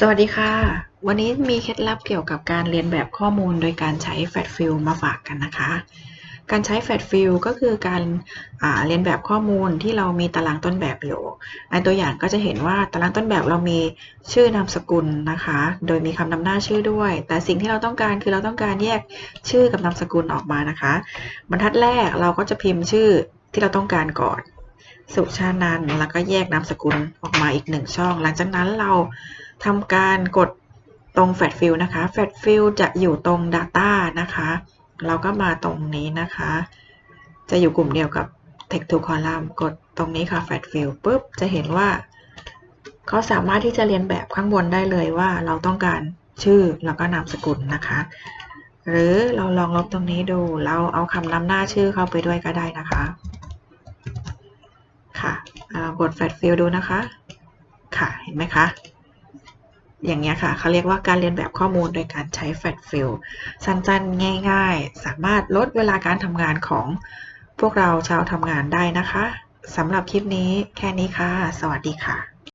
สวัสดีค่ะ วันนี้มีเคล็ดลับเกี่ยวกับการเรียนแบบข้อมูลโดยการใช้ Fat f i l l มาฝากกันนะคะ การใช้ Fat f i l l ก็คือการเรียนแบบข้อมูลที่เรามีตารางต้นแบบอยู่ ในตัวอย่างก็จะเห็นว่าตารางต้นแบบเรามีชื่อนามสกุลนะคะ โดยมีคำนำหน้าชื่อด้วย แต่สิ่งที่เราต้องการคือเราต้องการแยกชื่อกับนามสกุลออกมานะคะ บรรทัดแรกเราก็จะพิมพ์ชื่อที่เราต้องการก่อน สุชานันแล้วก็แยกนามสกุลออกมาอีกหนึ่งช่อง หลังจากนั้นเรา ทำการกดตรง Fat Fill นะคะ Fat Fill จะอยู่ตรง Data นะคะ เราก็มาตรงนี้นะคะ จะอยู่กลุ่มเดียวกับ Text to Column กดตรงนี้ค่ะ Fat Fill ปุ๊บ จะเห็นว่าเขาสามารถที่จะเรียนแบบข้างบนได้เลยว่าเราต้องการชื่อแล้วก็นามสกุลนะคะ หรือเราลองลบตรงนี้ดู เราเอาคำนำหน้าชื่อเข้าไปด้วยก็ได้นะคะ ค่ะลองกด Fat Fill ดูนะคะ ค่ะ เห็นไหมคะ อย่างนี้ค่ะเขาเรียกว่าการเรียนแบบข้อมูลโดยการใช้แฟลตฟิลสั้นๆ ง่ายๆ สามารถลดเวลาการทำงานของพวกเราชาวทำงานได้นะคะสำหรับคลิปนี้แค่นี้ค่ะ สวัสดีค่ะ